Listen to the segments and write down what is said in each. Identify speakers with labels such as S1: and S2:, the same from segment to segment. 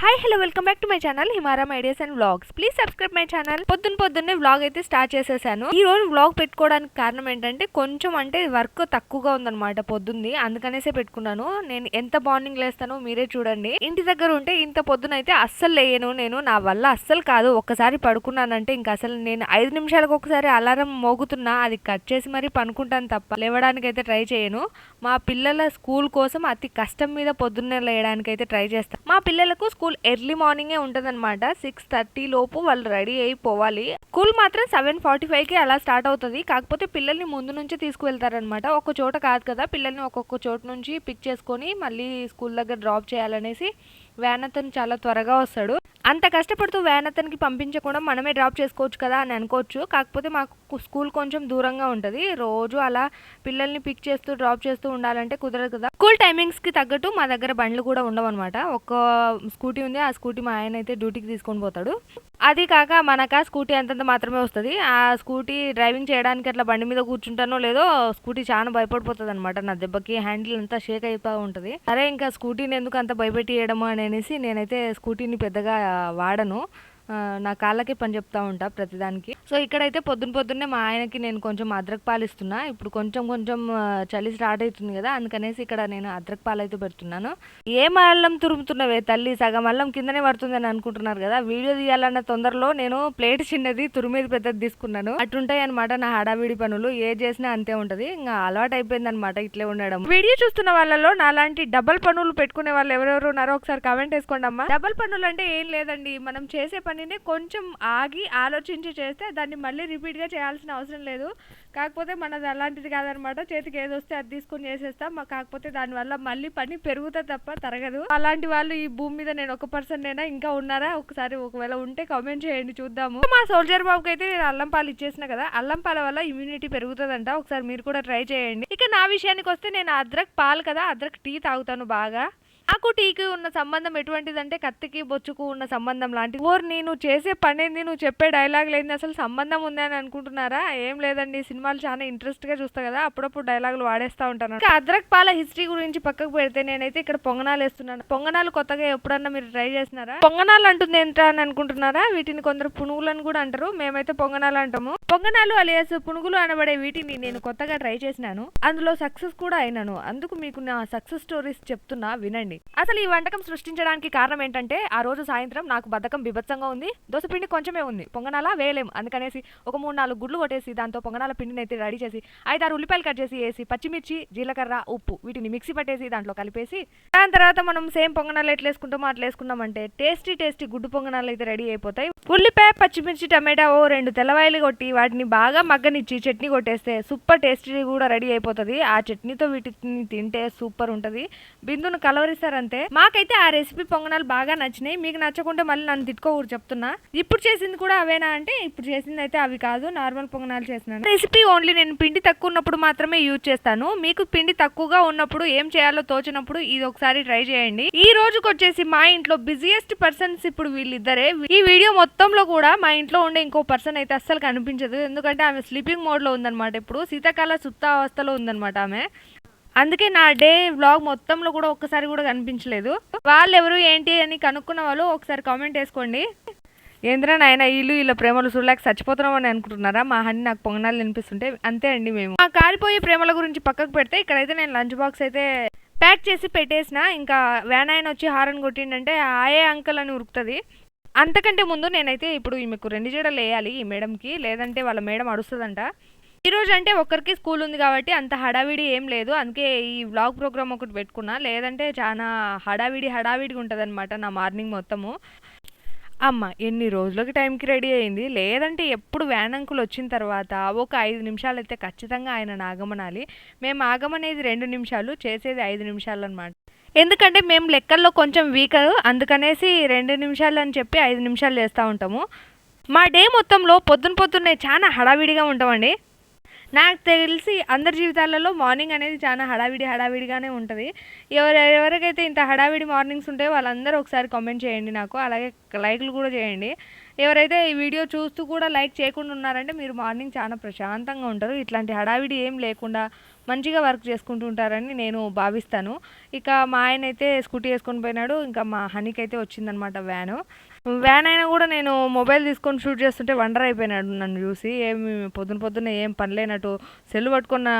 S1: Hi hello welcome back to my channel Himaram ideas and vlogs please subscribe my channel పొద్దున్న పొద్దున్నే vlog అయితే start చేసేసాను. ఈ రోజు వ్లాగ్ పెట్టుకోవడానికి కారణం ఏంటంటే కొంచెం అంటే వర్క్ తక్కువగా ఉందన్నమాట పొద్దుంది అందుకనేసే పెట్టుకున్నాను. నేను ఎంత మార్నింగ్ లేస్తానో మీరే చూడండి. ఇంటి దగ్గర ఉంటే ఇంత పొద్దున అయితే అస్సలు లేయను నేను. నా వల్ల అస్సలు కాదు. ఒక్కసారి పడుకున్నానంటే ఇంకా అసలు నేను ఐదు నిమిషాలకు ఒకసారి అలారం మోగుతున్నా అది కట్ చేసి మరీ పనుకుంటాను తప్ప లేవడానికి అయితే ట్రై చేయను. మా పిల్లల స్కూల్ కోసం అతి కష్టం మీద పొద్దున్నే లేయడానికి అయితే ట్రై చేస్తాను మా పిల్లలకు స్కూల్ స్కూల్ ఎర్లీ మార్నింగే ఉంటదన్నమాట. సిక్స్ థర్టీ లోపు వాళ్ళు రెడీ అయిపోవాలి స్కూల్ మాత్రం సెవెన్ ఫార్టీ ఫైవ్కి అలా స్టార్ట్ అవుతుంది. కాకపోతే పిల్లల్ని ముందు నుంచి తీసుకువెళ్తారనమాట ఒక చోట కాదు కదా పిల్లల్ని ఒక్కొక్క చోట నుంచి పిక్ చేసుకొని మళ్ళీ స్కూల్ దగ్గర డ్రాప్ చేయాలనేసి వ్యాన్ అతను చాలా త్వరగా వస్తాడు. అంత కష్టపడుతూ వ్యాన్ అతనికి పంపించకుండా మనమే డ్రాప్ చేసుకోవచ్చు కదా అని అనుకోవచ్చు. కాకపోతే మాకు స్కూల్ కొంచెం దూరంగా ఉంటుంది. రోజు అలా పిల్లల్ని పిక్ చేస్తూ డ్రాప్ చేస్తూ ఉండాలంటే కుదరదు కదా. స్కూల్ టైమింగ్స్కి తగ్గట్టు మా దగ్గర బండ్లు కూడా ఉండవు అనమాట ఒక స్కూటీ ఉంది. ఆ స్కూటీ మా ఆయన అయితే డ్యూటీకి తీసుకొని పోతాడు. అది కాక మనక స్కూటీ అంతంత మాత్రమే వస్తుంది. ఆ స్కూటీ డ్రైవింగ్ చేయడానికి అట్లా బండి మీద కూర్చుంటానో లేదో స్కూటీ చాలా భయపడిపోతుంది అనమాట నా దెబ్బకి హ్యాండిల్ అంతా షేక్ అయిపోతూ ఉంటుంది. అరే ఇంకా స్కూటీని ఎందుకు అంత భయపెట్టియడము అని అనేసి నేనైతే స్కూటీని పెద్దగా వాడను. నా కాళ్ళకి పని చెప్తా ఉంటా ప్రతిదానికి. సో ఇక్కడైతే పొద్దున పొద్దున్నే మా ఆయనకి నేను కొంచెం అద్రక్ పాలిస్తున్నా. ఇప్పుడు కొంచెం కొంచెం చలి స్టార్ట్ అవుతుంది కదా అందుకనేసి ఇక్కడ నేను అద్రక్ పాలు అయితే పెడుతున్నాను. ఏం అల్లం తురుముతున్నవే తల్లి? సగం అల్లం కిందనే పడుతుందని అనుకుంటున్నారు కదా వీడియో తీయాలన్న తొందరలో నేను ప్లేట్ చిన్నది తురిమేది పెద్దది తీసుకున్నాను. అట్టుంటాయి అనమాట నా హడావిడి పనులు ఏ చేసినా అంతే ఉంటది. ఇంకా అలవాటు అయిపోయింది అనమాట ఇట్లే ఉండడం. వీడియో చూస్తున్న వాళ్ళలో నాలాంటి డబల్ పనులు పెట్టుకునే వాళ్ళు ఎవరెవరు ఉన్నారో ఒకసారి కామెంట్ వేసుకోండి అమ్మా డబల్ పనులు అంటే ఏం లేదండి మనం చేసే పని పనిని కొంచెం ఆగి ఆలోచించి చేస్తే దాన్ని మళ్ళీ రిపీట్గా చేయాల్సిన అవసరం లేదు. కాకపోతే మనది అలాంటిది కాదనమాట. చేతికి ఏది వస్తే అది తీసుకొని చేసేస్తాం. మాకు కాకపోతే దానివల్ల మళ్ళీ పని పెరుగుతుంది తప్ప తరగదు. అలాంటి వాళ్ళు ఈ భూమి మీద నేను ఒక పర్సన్ అయినా ఇంకా ఉన్నారా? ఒకసారి ఒకవేళ ఉంటే కామెంట్ చేయండి చూద్దాము. మా సోల్జర్ బాబుకి అయితే నేను అల్లం పాలు ఇచ్చేసిన కదా అల్లం పాల వల్ల ఇమ్యూనిటీ పెరుగుతుందంట. ఒకసారి మీరు కూడా ట్రై చేయండి. ఇక నా విషయానికి వస్తే నేను అద్రక్ పాలు కదా అద్రక్ టీ తాగుతాను బాగా. నాకు టీకి ఉన్న సంబంధం ఎటువంటిదంటే కత్తికి బొచ్చుకు ఉన్న సంబంధం లాంటిది. ఓర్ నేను చేసే పనేంది నువ్వు చెప్పే డైలాగ్ లేని అసలు సంబంధం ఉంది అని అనుకుంటున్నారా? ఏం లేదండి సినిమాలు చాలా ఇంట్రెస్ట్గా చూస్తా కదా అప్పుడప్పుడు డైలాగులు వాడేస్తా ఉంటాను. ఇంకా అద్రక్ పాల హిస్టరీ గురించి పక్కకు పెడితే నేనైతే ఇక్కడ పొంగనాలు వేస్తున్నాను. పొంగనాలు కొత్తగా ఎప్పుడన్నా మీరు ట్రై చేసినారా? పొంగనాలు అంటుంది ఏంటా అని అనుకుంటున్నారా? వీటిని కొందరు పునుగులను కూడా అంటారు. మేమైతే పొంగనాలు అంటాము. పొంగనాలు అలియాస్ పునుగులు అనబడే వీటిని నేను కొత్తగా ట్రై చేసినాను. అందులో సక్సెస్ కూడా అయినాను. అందుకు మీకు నా సక్సెస్ స్టోరీస్ చెప్తున్నా వినండి. అసలు ఈ వంటకం సృష్టించడానికి కారణం ఏంటంటే ఆ రోజు సాయంత్రం నాకు బద్ధకం బిభత్సంగా ఉంది. దోసపిండి కొంచెమే ఉంది. పొంగనాల వేయలేము. అందుకనేసి ఒక మూడు నాలుగు గుడ్లు కొట్టేసి దాంతో పొంగనాల పిండిని అయితే రెడీ చేసి ఐదారు ఉల్లిపాయలు కట్ చేసి వేసి పచ్చిమిర్చి జీలకర్ర ఉప్పు వీటిని మిక్సీ పట్టేసి దాంట్లో కలిపేసి దాని తర్వాత మనం సేమ్ పొంగనాలు ఎట్లా వేసుకుంటామో అట్లా వేసుకున్నామంటే టేస్టీ టేస్టీ గుడ్డు పొంగనాలు అయితే రెడీ అయిపోతాయి. ఉల్లిపాయ పచ్చిమిర్చి టమాటా ఓ రెండు తెల్లవాయలు కొట్టి వాటిని బాగా మగ్గనిచ్చి చట్నీ కొట్టేస్తే సూపర్ టేస్టీ కూడా రెడీ అయిపోతుంది. ఆ చట్నీతో వీటిని తింటే సూపర్ ఉంటది. బిందును కలవరిస్తే చేస్తారంతే మాకైతే ఆ రెసిపీ పొంగనాలు బాగా నచ్చినాయి. మీకు నచ్చకుంటే మళ్ళీ నన్ను తిట్టుకోకూరు చెప్తున్నా. ఇప్పుడు చేసింది కూడా అవేనా అంటే ఇప్పుడు చేసింది అయితే అవి కాదు. నార్మల్ పొంగనాలు చేసినాను రెసిపీ ఓన్లీ నేను పిండి తక్కువ ఉన్నప్పుడు మాత్రమే యూజ్ చేస్తాను. మీకు పిండి తక్కువగా ఉన్నప్పుడు ఏం చేయాలో తోచినప్పుడు ఇది ఒకసారి ట్రై చేయండి. ఈ రోజుకి వచ్చేసి మా ఇంట్లో బిజియెస్ట్ పర్సన్స్ ఇప్పుడు వీళ్ళిద్దరే. ఈ వీడియో మొత్తంలో కూడా మా ఇంట్లో ఉండే ఇంకో పర్సన్ అయితే అస్సలు కనిపించదు. ఎందుకంటే ఆమె స్లీపింగ్ మోడ్లో ఉందన్నమాట. ఇప్పుడు శీతాకాల సుప్తావస్థలో ఉందన్నమాట ఆమె. అందుకే నా డే వ్లాగ్ మొత్తంలో కూడా ఒక్కసారి కూడా కనిపించలేదు. వాళ్ళు ఎవరు ఏంటి అని కనుక్కున్న వాళ్ళు ఒకసారి కామెంట్ వేసుకోండి ఏంద్రా నాయన వీళ్ళు వీళ్ళ ప్రేమలు చూడలేక చచ్చిపోతున్నాం అని అనుకుంటున్నారా? మా హని నాకు పొంగనాలు వినిపిస్తుంటే అంతే అండి మేము. ఆ కాలిపోయే ప్రేమల గురించి పక్కకు పెడితే ఇక్కడైతే నేను లంచ్ బాక్స్ అయితే ప్యాక్ చేసి పెట్టేసిన. ఇంకా వ్యాన్ ఆయన వచ్చి హారన్ కొట్టిండంటే ఆయే అంకల్ అని ఉరుకుతుంది. అంతకంటే ముందు నేనైతే ఇప్పుడు ఈమెకు రెండు జడలు వేయాలి ఈ మేడంకి. లేదంటే వాళ్ళ మేడం అడుస్తుందంట ఈరోజు అంటే ఒక్కరికి స్కూల్ ఉంది కాబట్టి అంత హడావిడి ఏం లేదు. అందుకే ఈ వ్లాగ్ ప్రోగ్రామ్ ఒకటి పెట్టుకున్నా. లేదంటే చాలా హడావిడి హడావిడిగా ఉంటుంది నా మార్నింగ్ మొత్తము. అమ్మ ఎన్ని రోజులకి టైంకి రెడీ అయింది? లేదంటే ఎప్పుడు వ్యాన్ అంకులు వచ్చిన తర్వాత ఒక ఐదు నిమిషాలు అయితే ఖచ్చితంగా ఆయన ఆగమనాలి మేము ఆగమనేది రెండు నిమిషాలు చేసేది ఐదు నిమిషాలు అనమాట ఎందుకంటే మేము లెక్కల్లో కొంచెం వీక్ అందుకనేసి రెండు నిమిషాలు అని చెప్పి ఐదు నిమిషాలు చేస్తూ ఉంటాము. మా డే మొత్తంలో పొద్దున పొద్దున్నే చాలా హడావిడిగా ఉంటామండి. నాకు తెలిసి అందరి జీవితాలలో మార్నింగ్ అనేది చాలా హడావిడి హడావిడిగానే ఉంటుంది. ఎవరు ఎవరికైతే ఇంత హడావిడి మార్నింగ్స్ ఉంటాయో వాళ్ళందరూ ఒకసారి కామెంట్ చేయండి నాకు. అలాగే లైక్లు కూడా చేయండి. ఎవరైతే ఈ వీడియో చూస్తూ కూడా లైక్ చేయకుండా ఉన్నారంటే మీరు మార్నింగ్ చాలా ప్రశాంతంగా ఉంటారు. ఇట్లాంటి హడావిడి ఏం లేకుండా మంచిగా వర్క్ చేసుకుంటూ ఉంటారని నేను భావిస్తాను. ఇక మా ఆయన అయితే స్కూటీ వేసుకొని పోయినాడు. ఇంకా మా హనీకి అయితే వచ్చిందనమాట వ్యాను. వ్యాన్ అయినా కూడా నేను మొబైల్ తీసుకొని షూట్ చేస్తుంటే వండర్ అయిపోయినాడు నన్ను చూసి. ఏమి పొద్దున పొద్దున్న ఏం పనిలేనట్టు సెల్ పట్టుకున్న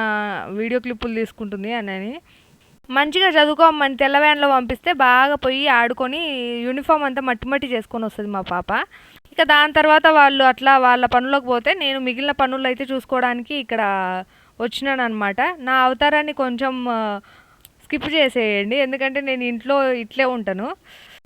S1: వీడియో క్లిప్పులు తీసుకుంటుంది అని మంచిగా చదువుకోమని తెల్ల వ్యాన్లో పంపిస్తే బాగా పోయి ఆడుకొని యూనిఫామ్ అంతా మట్టి మట్టి చేసుకొని వస్తుంది మా పాప. ఇక దాని తర్వాత వాళ్ళు అట్లా వాళ్ళ పనులకు పోతే నేను మిగిలిన పనులు అయితే చూసుకోవడానికి ఇక్కడ వచ్చినాను అనమాట నా అవతారాన్ని కొంచెం స్కిప్ చేసేయండి. ఎందుకంటే నేను ఇంట్లో ఇట్లే ఉంటాను.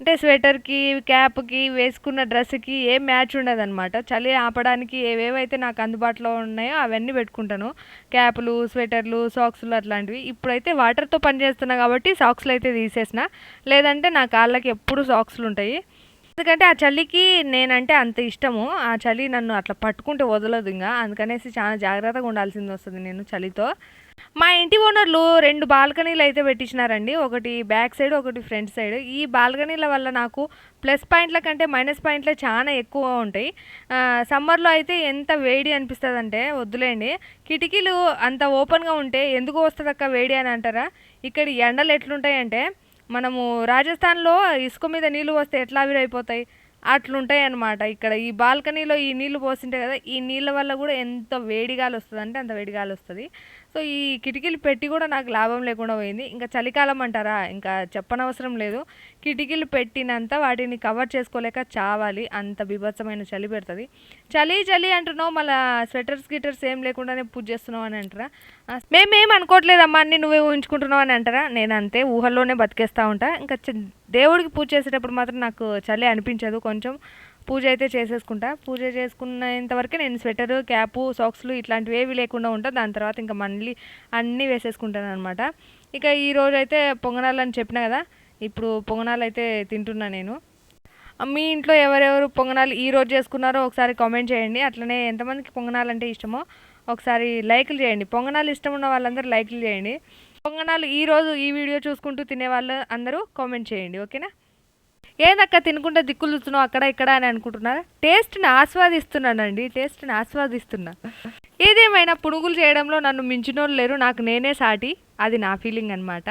S1: అంటే స్వెటర్కి క్యాప్కి వేసుకున్న డ్రెస్కి ఏం మ్యాచ్ ఉండదన్నమాట. చలి ఆపడానికి ఏవేవైతే నాకు అందుబాటులో ఉన్నాయో అవన్నీ పెట్టుకుంటాను. క్యాప్లు స్వెటర్లు సాక్స్లు అట్లాంటివి. ఇప్పుడైతే వాటర్తో పనిచేస్తున్నా కాబట్టి సాక్స్లు అయితే తీసేసిన. లేదంటే నా కాళ్ళకి ఎప్పుడు సాక్స్లు ఉంటాయి ఎందుకంటే ఆ చలికి నేనంటే అంత ఇష్టము. ఆ చలి నన్ను అట్లా పట్టుకుంటే వదలదు ఇంకా అందుకనేసి చాలా జాగ్రత్తగా ఉండాల్సింది వస్తుంది నేను చలితో. మా ఇంటి ఓనర్లు రెండు బాల్కనీలు అయితే పెట్టించినారండి. ఒకటి బ్యాక్ సైడ్ ఒకటి ఫ్రంట్ సైడ్. ఈ బాల్కనీల వల్ల నాకు ప్లస్ పాయింట్ల కంటే మైనస్ పాయింట్లే చాలా ఎక్కువ ఉంటాయి. సమ్మర్లో అయితే ఎంత వేడి అనిపిస్తుంది అంటే వద్దులేండి. కిటికీలు అంత ఓపెన్గా ఉంటే ఎందుకు వస్తుంది అక్క వేడి అని అంటారా? ఇక్కడ ఎండలు ఎట్లుంటాయంటే మనము రాజస్థాన్లో ఇసుక మీద నీళ్ళు వస్తే ఎట్లా ఆవిరైపోతాయి? అట్లుంటాయి అనమాట ఇక్కడ ఈ బాల్కనీలో ఈ నీళ్ళు పోసింటే కదా ఈ నీళ్ళ వల్ల కూడా ఎంత వేడిగాలి వస్తుంది అంటే అంత వేడిగాలి వస్తుంది. సో ఈ కిటికీలు పెట్టి కూడా నాకు లాభం లేకుండా పోయింది. ఇంకా చలికాలం అంటారా? ఇంకా చెప్పనవసరం లేదు. కిటికీలు పెట్టినంత వాటిని కవర్ చేసుకోలేక చావాలి. అంత బీభత్సమైన చలి పెడుతుంది. చలి చలి అంటున్నావు. మళ్ళీ స్వెటర్స్ గిటర్స్ ఏం లేకుండానే పూజ చేస్తున్నావు అని అంటారా? మేమేం అనుకోవట్లేదమ్మా అన్ని నువ్వే ఊహించుకుంటున్నావు అని అంటారా? నేను అంతే ఊహల్లోనే బతికేస్తూ ఉంటా. ఇంకా దేవుడికి పూజ చేసేటప్పుడు మాత్రం నాకు చలి అనిపించదు. కొంచెం పూజ అయితే చేసేసుకుంటా. పూజ చేసుకున్నంత వరకే నేను స్వెటరు క్యాపు సాక్స్లు ఇట్లాంటివి ఏవి లేకుండా ఉంటా. దాని తర్వాత ఇంకా మళ్ళీ అన్నీ వేసేసుకుంటాను అనమాట ఇక ఈరోజు అయితే పొంగనాలు అని చెప్పిన కదా ఇప్పుడు పొంగనాలు అయితే తింటున్నా నేను. మీ ఇంట్లో ఎవరెవరు పొంగనాలు ఈ రోజు చేసుకున్నారో ఒకసారి కామెంట్ చేయండి. అట్లనే ఎంతమందికి పొంగనాలు అంటే ఇష్టమో ఒకసారి లైక్లు చేయండి. పొంగనాలు ఇష్టం ఉన్న వాళ్ళందరూ లైక్లు చేయండి. పొంగనాలు ఈ రోజు ఈ వీడియో చూసుకుంటూ తినే వాళ్ళు అందరూ కామెంట్ చేయండి. ఓకేనా? ఏందక్క తినుకుంటే దిక్కులు చూస్తున్నావు అక్కడ ఇక్కడ అని అనుకుంటున్నారా? టేస్ట్ని ఆస్వాదిస్తున్నానండి. టేస్ట్ని ఆస్వాదిస్తున్నా. ఏదేమైనా పునుగులు చేయడంలో నన్ను మించినోళ్ళు లేరు. నాకు నేనే సాటి. అది నా ఫీలింగ్ అనమాట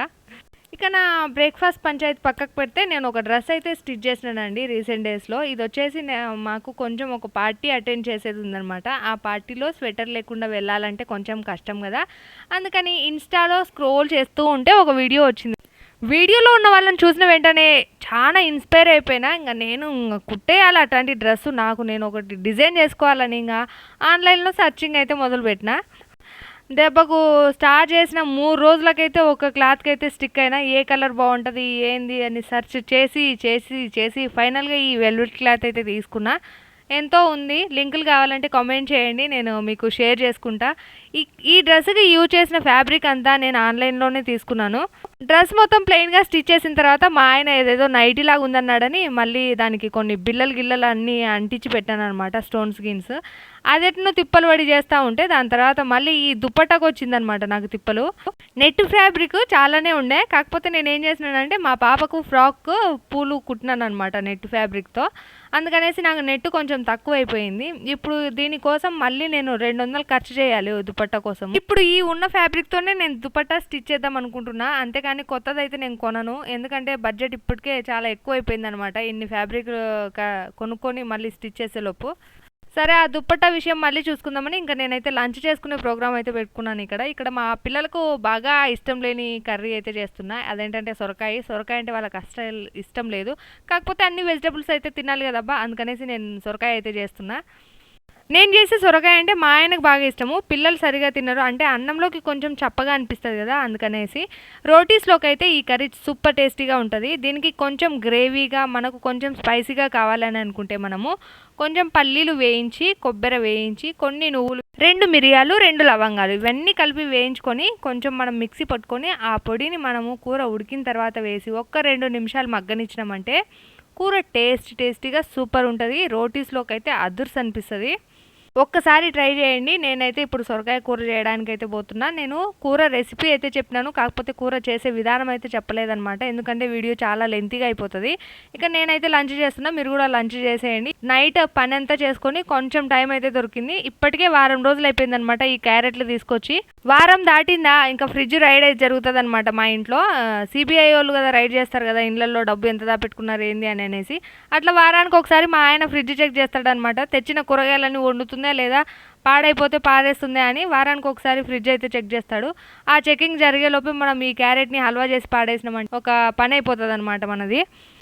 S1: ఇక నా బ్రేక్ఫాస్ట్ పంచాయతీ పక్కకు పెడితే నేను ఒక డ్రెస్ అయితే స్టిచ్ చేసినానండి రీసెంట్ డేస్లో. ఇది వచ్చేసి మాకు కొంచెం ఒక పార్టీ అటెండ్ చేసేది ఉందనమాట ఆ పార్టీలో స్వెటర్ లేకుండా వెళ్ళాలంటే కొంచెం కష్టం కదా. అందుకని ఇన్స్టాలో స్క్రోల్ చేస్తూ ఉంటే ఒక వీడియో వచ్చింది. వీడియోలో ఉన్న వాళ్ళని చూసిన వెంటనే చాలా ఇన్స్పైర్ అయిపోయినా ఇంకా నేను కుట్టేయాలి అట్లాంటి డ్రెస్సు. నాకు నేను ఒకటి డిజైన్ చేసుకోవాలని ఇంకా ఆన్లైన్లో సర్చింగ్ అయితే మొదలుపెట్టిన. దెబ్బకు స్టార్ట్ చేసిన మూడు రోజులకైతే ఒక క్లాత్కి అయితే స్టిక్ అయినా ఏ కలర్ బాగుంటుంది ఏంది అని సెర్చ్ చేసి చేసి చేసి ఫైనల్గా ఈ వెల్వెట్ క్లాత్ అయితే తీసుకున్నా. ఎంతో ఉంది. లింకులు కావాలంటే కామెంట్ చేయండి. నేను మీకు షేర్ చేసుకుంటా. ఈ ఈ డ్రెస్కి యూజ్ చేసిన ఫ్యాబ్రిక్ అంతా నేను ఆన్లైన్లోనే తీసుకున్నాను. డ్రెస్ మొత్తం ప్లెయిన్గా స్టిచ్ చేసిన తర్వాత మా ఆయన ఏదేదో నైటీ లాగా ఉందన్నాడని మళ్ళీ దానికి కొన్ని బిల్లలు గిల్లలు అన్నీ అంటించి పెట్టాను అనమాట స్టోన్ స్కిన్స్ అదెట్ను తిప్పలు పడి చేస్తూ ఉంటే దాని తర్వాత మళ్ళీ ఈ దుప్పటకు వచ్చిందనమాట నాకు తిప్పలు. నెట్ ఫ్యాబ్రిక్ చాలానే ఉండే కాకపోతే నేను ఏం చేసినానంటే మా పాపకు ఫ్రాక్ పూలు కుట్టినాను అనమాట నెట్ ఫ్యాబ్రిక్తో. అందుకనేసి నాకు నెట్ కొంచెం తక్కువ అయిపోయింది ఇప్పుడు దీనికోసం మళ్ళీ నేను రెండు వందలు ఖర్చు చేయాలి దుపట్టా కోసం. ఇప్పుడు ఈ ఉన్న ఫ్యాబ్రిక్తోనే నేను దుపట్టా స్టిచ్ చేద్దాం అనుకుంటున్నా. అంతేకాని కొత్తదైతే నేను కొనను. ఎందుకంటే బడ్జెట్ ఇప్పటికే చాలా ఎక్కువ అయిపోయింది అనమాట ఇన్ని ఫ్యాబ్రిక్ కొనుక్కొని మళ్ళీ స్టిచ్ చేసేలోపు. సరే ఆ దుప్పట్టా విషయం మళ్ళీ చూసుకుందామని ఇంకా నేనైతే లంచ్ చేసుకునే ప్రోగ్రామ్ అయితే పెట్టుకున్నాను ఇక్కడ. ఇక్కడ మా పిల్లలకు బాగా ఇష్టం లేని కర్రీ అయితే చేస్తున్నా. అదేంటంటే సొరకాయ. సొరకాయ అంటే వాళ్ళకి అస్సలు ఇష్టం లేదు. కాకపోతే అన్ని వెజిటబుల్స్ అయితే తినాలి కదబ్బా. అందుకనేసి నేను సొరకాయ అయితే చేస్తున్నా. నేను చేసే సొరకాయ అంటే మా ఆయనకు బాగా ఇష్టము. పిల్లలు సరిగా తినరు. అంటే అన్నంలోకి కొంచెం చప్పగా అనిపిస్తుంది కదా అందుకనేసి. రోటీస్లోకి అయితే ఈ కర్రీ సూపర్ టేస్టీగా ఉంటుంది. దీనికి కొంచెం గ్రేవీగా మనకు కొంచెం స్పైసీగా కావాలని అనుకుంటే మనము కొంచెం పల్లీలు వేయించి కొబ్బరి వేయించి కొన్ని నువ్వులు రెండు మిరియాలు రెండు లవంగాలు ఇవన్నీ కలిపి వేయించుకొని కొంచెం మనం మిక్సీ పట్టుకొని ఆ పొడిని మనము కూర ఉడికిన తర్వాత వేసి ఒక్క రెండు నిమిషాలు మగ్గనిచ్చినామంటే కూర టేస్ట్ టేస్టీగా సూపర్ ఉంటుంది. రోటీస్లోకి అయితే అదుర్స్ అనిపిస్తుంది. ఒక్కసారి ట్రై చేయండి. నేనైతే ఇప్పుడు సొరకాయ కూర చేయడానికి అయితే పోతున్నా. నేను కూర రెసిపీ అయితే చెప్పినాను. కాకపోతే కూర చేసే విధానం అయితే చెప్పలేదనమాట ఎందుకంటే వీడియో చాలా లెంతీగా అయిపోతుంది. ఇక నేనైతే లంచ్ చేస్తున్నా. మీరు కూడా లంచ్ చేసేయండి. నైట్ పని అంతా చేసుకొని కొంచెం టైం అయితే దొరికింది. ఇప్పటికే వారం రోజులు అయిపోయిందనమాట ఈ క్యారెట్లు తీసుకొచ్చి. వారం దాటిందా? ఇంకా ఫ్రిడ్జ్ రైడ్ అయితే జరుగుతుంది అనమాట మా ఇంట్లో. సిబిఐ వాళ్ళు కదా రైడ్ చేస్తారు కదా ఇళ్ళల్లో డబ్బు ఎంత దాపెట్టుకున్నారు ఏంది అని అనేసి. అట్లా వారానికి ఒకసారి మా ఆయన ఫ్రిడ్జ్ చెక్ చేస్తాడనమాట తెచ్చిన కూరగాయలన్నీ వండుతుంది లేదా పాడైపోతే పాడేస్తుందా అని వారానికి ఒకసారి ఫ్రిడ్జ్ అయితే చెక్ చేస్తాడు. ఆ చెకింగ్ జరిగేలోపే మనం ఈ క్యారెట్ని హల్వా చేసి పాడేసినామంటే ఒక పని అయిపోతుంది అనమాట మనది.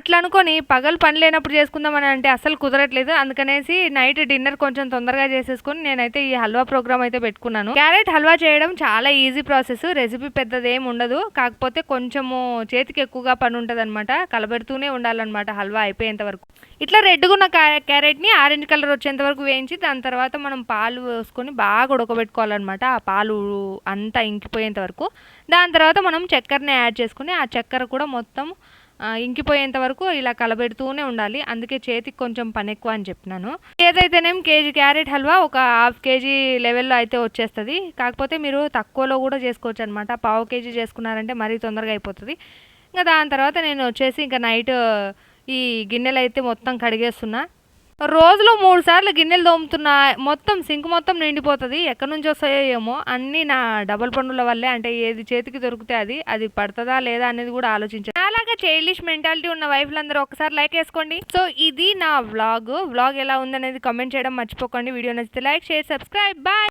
S1: ఇట్లా అనుకొని పగలు పని లేనప్పుడు చేసుకుందామని అంటే అసలు కుదరట్లేదు. అందుకనేసి నైట్ డిన్నర్ కొంచెం తొందరగా చేసేసుకొని నేనైతే ఈ హల్వా ప్రోగ్రామ్ అయితే పెట్టుకున్నాను. క్యారెట్ హల్వా చేయడం చాలా ఈజీ ప్రాసెస్. రెసిపీ పెద్దది ఏమి ఉండదు. కాకపోతే కొంచెము చేతికి ఎక్కువగా పని ఉంటుంది అనమాట కలబెడుతూనే ఉండాలన్నమాట హల్వా అయిపోయేంత వరకు. ఇట్లా రెడ్గా ఉన్న క్యారెట్ని ఆరెంజ్ కలర్ వచ్చేంత వరకు వేయించి దాని తర్వాత మనం పాలు వేసుకొని బాగా ఉడకబెట్టుకోవాలన్నమాట. ఆ పాలు అంతా ఇంకిపోయేంత వరకు. దాని తర్వాత మనం చక్కెరని యాడ్ చేసుకుని ఆ చక్కెర కూడా మొత్తం ఇంకిపోయేంత వరకు ఇలా కలబెడుతూనే ఉండాలి. అందుకే చేతికి కొంచెం పని ఎక్కువ అని చెప్పినాను. ఏదైతేనేం కేజీ క్యారెట్ హల్వా ఒక హాఫ్ కేజీ లెవెల్లో అయితే వచ్చేస్తుంది. కాకపోతే మీరు తక్కువలో కూడా చేసుకోవచ్చు అనమాట పావు కేజీ చేసుకున్నారంటే మరీ తొందరగా అయిపోతుంది. ఇంకా దాని తర్వాత నేను వచ్చేసి ఇంకా నైట్ ఈ గిన్నెలు అయితే మొత్తం కడిగేస్తున్నా. రోజులో మూడు సార్లు గిన్నెలు తోముతున్నా మొత్తం సింక్ మొత్తం నిండిపోతుంది. ఎక్కడి నుంచి వస్తాయో ఏమో. అన్నీ నా డబల్ పనుల వల్లే అంటే ఏది చేతికి దొరికితే అది అది పడుతుందా లేదా అనేది కూడా ఆలోచించాను అలాగే చైల్డిష్ మెంటాలిటీ ఉన్న వైఫ్లందరూ ఒకసారి లైక్ వేసుకోండి సో ఇది నా వ్లాగ్ వ్లాగ్ ఎలా ఉందనేది కామెంట్ చేయడం మర్చిపోకండి. వీడియో నచ్చితే లైక్ షేర్ సబ్స్క్రైబ్ బాయ్